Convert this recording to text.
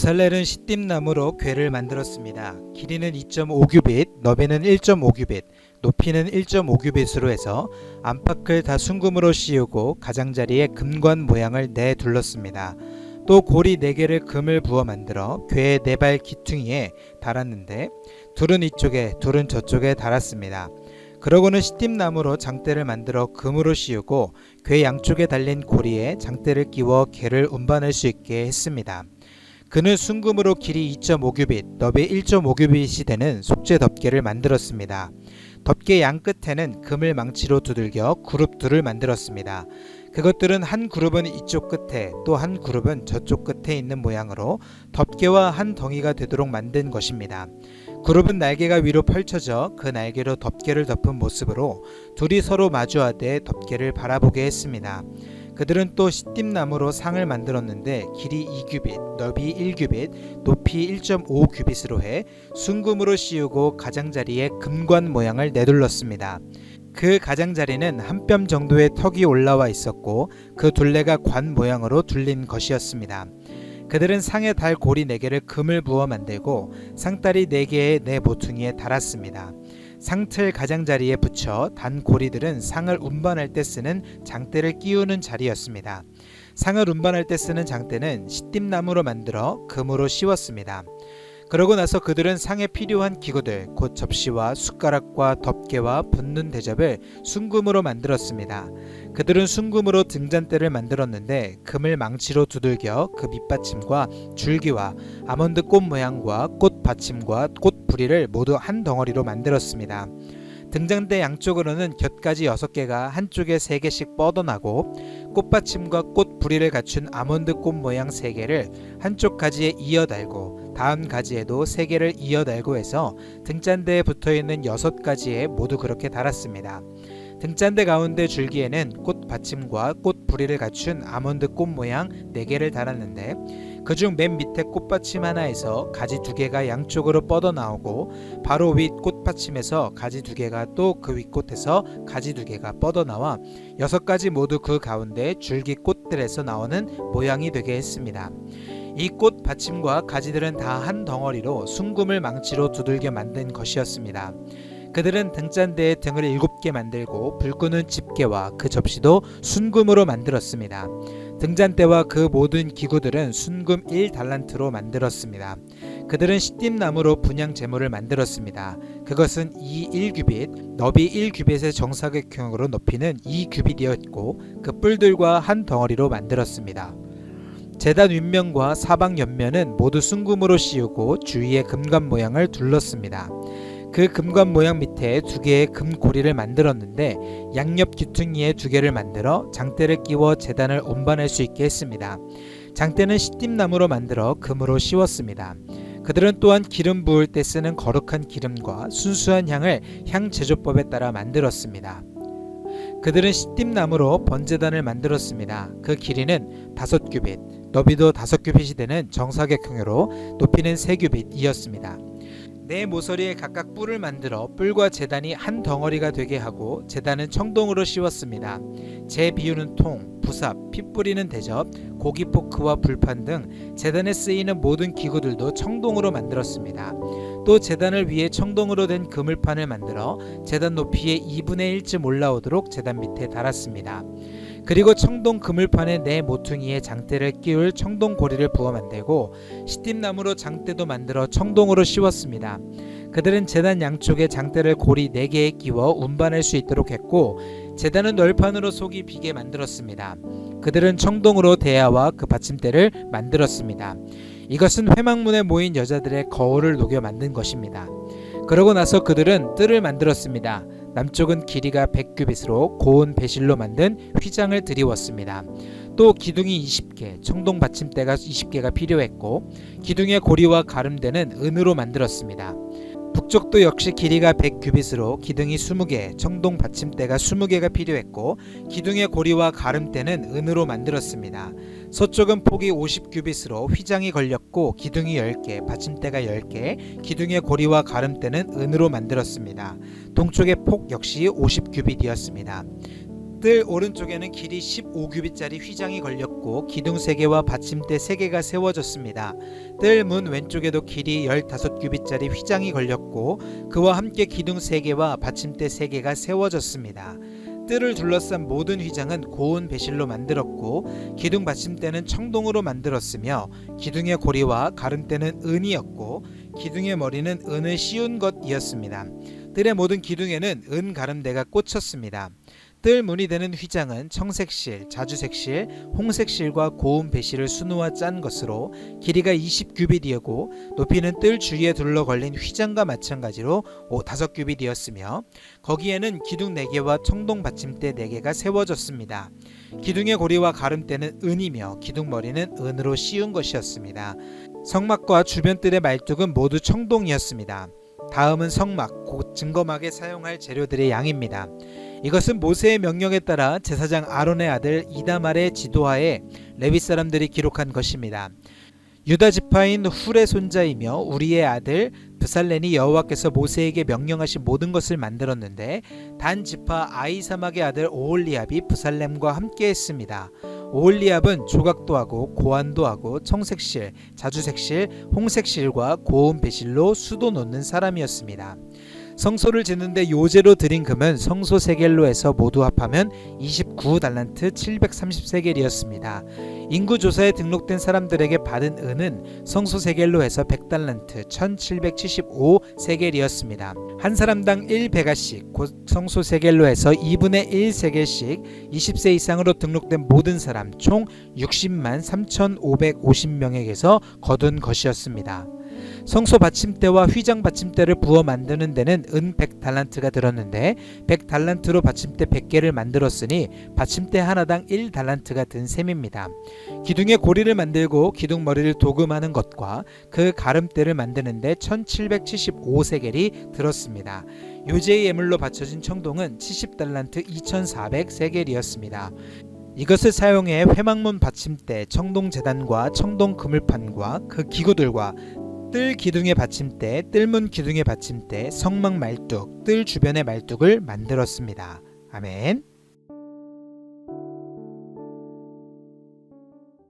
여살렐은 시띠나무로 궤를 만들었습니다. 길이는 2.5규빗, 너비는 1.5규빗, 높이는 1.5규빗으로 해서 안팎을 다 순금으로 씌우고 가장자리에 금관 모양을 내 둘렀습니다. 또 고리 4개를 금을 부어 만들어 궤의 네 발 기퉁이에 달았는데 둘은 이쪽에 둘은 저쪽에 달았습니다. 그러고는 시띠나무로 장대를 만들어 금으로 씌우고 궤 양쪽에 달린 고리에 장대를 끼워 개를 운반할 수 있게 했습니다. 그는 순금으로 길이 2.5규빗, 너비 1.5규빗이 되는 속죄 덮개를 만들었습니다. 덮개 양 끝에는 금을 망치로 두들겨 그룹 둘을 만들었습니다. 그것들은 한 그룹은 이쪽 끝에 또 한 그룹은 저쪽 끝에 있는 모양으로 덮개와 한 덩이가 되도록 만든 것입니다. 그룹은 날개가 위로 펼쳐져 그 날개로 덮개를 덮은 모습으로 둘이 서로 마주하되 덮개를 바라보게 했습니다. 그들은 또 시띠나무로 상을 만들었는데 길이 2규빗, 넓이 1규빗, 높이 1.5규빗으로 해 순금으로 씌우고 가장자리에 금관 모양을 내둘렀습니다. 그 가장자리는 한 뼘 정도의 턱이 올라와 있었고 그 둘레가 관 모양으로 둘린 것이었습니다. 그들은 상에 달 고리 4개를 금을 부어 만들고 상다리 4개의 네 모퉁이에 달았습니다. 상틀 가장자리에 붙여 단 고리들은 상을 운반할 때 쓰는 장대를 끼우는 자리였습니다. 상을 운반할 때 쓰는 장대는 시띠나무로 만들어 금으로 씌웠습니다. 그러고 나서 그들은 상에 필요한 기구들, 곧 접시와 숟가락과 덮개와 붓는 대접을 순금으로 만들었습니다. 그들은 순금으로 등잔대를 만들었는데 금을 망치로 두들겨 그 밑받침과 줄기와 아몬드 꽃 모양과 꽃 받침과 꽃 부리를 모두 한 덩어리로 만들었습니다. 등장대 양쪽으로는 곁가지 6개가 한쪽에 3개씩 뻗어나고 꽃받침과 꽃 부리를 갖춘 아몬드 꽃 모양 3개를 한쪽 가지에 이어 달고 다음 가지에도 3개를 이어 달고 해서 등잔대에 붙어 있는 6가지에 모두 그렇게 달았습니다. 등잔대 가운데 줄기에는 꽃 받침과 꽃 부리를 갖춘 아몬드 꽃 모양 4개를 달았는데 그중 맨 밑에 꽃받침 하나에서 가지 두 개가 양쪽으로 뻗어 나오고 바로 윗 꽃받침에서 가지 두 개가 또 그 윗꽃에서 가지 두 개가 뻗어 나와 여섯 가지 모두 그 가운데 줄기 꽃들에서 나오는 모양이 되게 했습니다. 이 꽃 받침과 가지들은 다 한 덩어리로 순금을 망치로 두들겨 만든 것이었습니다. 그들은 등잔대에 등을 일곱 개 만들고 불 끄는 집게와 그 접시도 순금으로 만들었습니다. 등잔대와 그 모든 기구들은 순금 1달란트로 만들었습니다. 그들은 시띠나무로 분양 제물을 만들었습니다. 그것은 이 1규빗, 너비 1규빗의 정사각형으로 높이는 2규빗이었고 그 뿔들과 한 덩어리로 만들었습니다. 재단 윗면과 사방 옆면은 모두 순금으로 씌우고 주위에 금관 모양을 둘렀습니다. 그 금관 모양 밑에 두 개의 금 고리를 만들었는데 양옆 귀퉁이에 두 개를 만들어 장대를 끼워 재단을 운반할 수 있게 했습니다. 장대는 시띠나무로 만들어 금으로 씌웠습니다. 그들은 또한 기름 부을 때 쓰는 거룩한 기름과 순수한 향을 향 제조법에 따라 만들었습니다. 그들은 시띠나무로 번제단을 만들었습니다. 그 길이는 다섯 규빗, 너비도 다섯 규빗이 되는 정사각형으로 높이는 세 규빗이었습니다. 네 모서리에 각각 뿔을 만들어 뿔과 재단이 한 덩어리가 되게 하고 재단은 청동으로 씌웠습니다. 재 비우는 통, 부삽, 피 뿌리는 대접, 고기 포크와 불판 등 재단에 쓰이는 모든 기구들도 청동으로 만들었습니다. 또 재단을 위해 청동으로 된 그물판을 만들어 재단 높이의 2분의 1쯤 올라오도록 재단 밑에 달았습니다. 그리고 청동 그물판에 네 모퉁이에 장대를 끼울 청동 고리를 부어 만들고 시띠나무로 장대도 만들어 청동으로 씌웠습니다. 그들은 재단 양쪽에 장대를 고리 4개에 끼워 운반할 수 있도록 했고 재단은 널판으로 속이 비게 만들었습니다. 그들은 청동으로 대야와 그 받침대를 만들었습니다. 이것은 회막문에 모인 여자들의 거울을 녹여 만든 것입니다. 그러고 나서 그들은 뜰을 만들었습니다. 남쪽은 길이가 100규빗으로 고운 배실로 만든 휘장을 드리웠습니다. 또 기둥이 20개, 청동 받침대가 20개가 필요했고 기둥의 고리와 가름대는 은으로 만들었습니다. 북쪽도 역시 길이가 100규빗으로 기둥이 20개, 청동 받침대가 20개가 필요했고 기둥의 고리와 가름대는 은으로 만들었습니다. 서쪽은 폭이 50규빗으로 휘장이 걸렸고 기둥이 10개, 받침대가 10개, 기둥의 고리와 가름대는 은으로 만들었습니다. 동쪽의 폭 역시 50규빗이었습니다. 뜰 오른쪽에는 길이 15규빗짜리 휘장이 걸렸고 기둥 3개와 받침대 3개가 세워졌습니다. 뜰 문 왼쪽에도 길이 15규빗짜리 휘장이 걸렸고 그와 함께 기둥 3개와 받침대 3개가 세워졌습니다. 뜰을 둘러싼 모든 휘장은 고운 배실로 만들었고 기둥 받침대는 청동으로 만들었으며 기둥의 고리와 가름대는 은이었고 기둥의 머리는 은을 씌운 것이었습니다. 뜰의 모든 기둥에는 은 가름대가 꽂혔습니다. 뜰 문이 되는 휘장은 청색실, 자주색실, 홍색실과 고운 배실을 수놓아 짠 것으로 길이가 20규빗이었고 높이는 뜰 주위에 둘러 걸린 휘장과 마찬가지로 5규빗이었으며 거기에는 기둥 4개와 청동 받침대 4개가 세워졌습니다. 기둥의 고리와 가름대는 은이며 기둥 머리는 은으로 씌운 것이었습니다. 성막과 주변 뜰의 말뚝은 모두 청동이었습니다. 다음은 성막, 곧 증거막에 사용할 재료들의 양입니다. 이것은 모세의 명령에 따라 제사장 아론의 아들 이다말의 지도하에 레위 사람들이 기록한 것입니다. 유다 지파인 훌의 손자이며 우리의 아들 브살렌이 여호와께서 모세에게 명령하신 모든 것을 만들었는데 단 지파 아이사막의 아들 오홀리압이 브살렘과 함께했습니다. 오홀리압은 조각도 하고 고안도 하고 청색실, 자주색실, 홍색실과 고운 배실로 수도 놓는 사람이었습니다. 성소를 짓는데 요제로 드린 금은 성소 세겔로에서 모두 합하면 29달란트 730세겔이었습니다. 인구 조사에 등록된 사람들에게 받은 은은 성소 세겔로에서 100달란트 1775세겔이었습니다. 한 사람당 1베가씩 곧 성소 세겔로에서 2분의 1세겔씩 20세 이상으로 등록된 모든 사람 총 60만 3,550명에게서 거둔 것이었습니다. 성소 받침대와 휘장 받침대를 부어 만드는 데는 은 100달란트가 들었는데 100달란트로 받침대 100개를 만들었으니 받침대 하나당 1달란트가 든 셈입니다. 기둥의 고리를 만들고 기둥 머리를 도금하는 것과 그 가름대를 만드는데 1775세겔이 들었습니다. 요제의 예물로 바쳐진 청동은 70달란트 2400세겔이었습니다. 이것을 사용해 회막문 받침대, 청동 재단과 청동 그물판과 그 기구들과 뜰 기둥의 받침대, 뜰문 기둥의 받침대, 성막 말뚝, 뜰 주변의 말뚝을 만들었습니다. 아멘.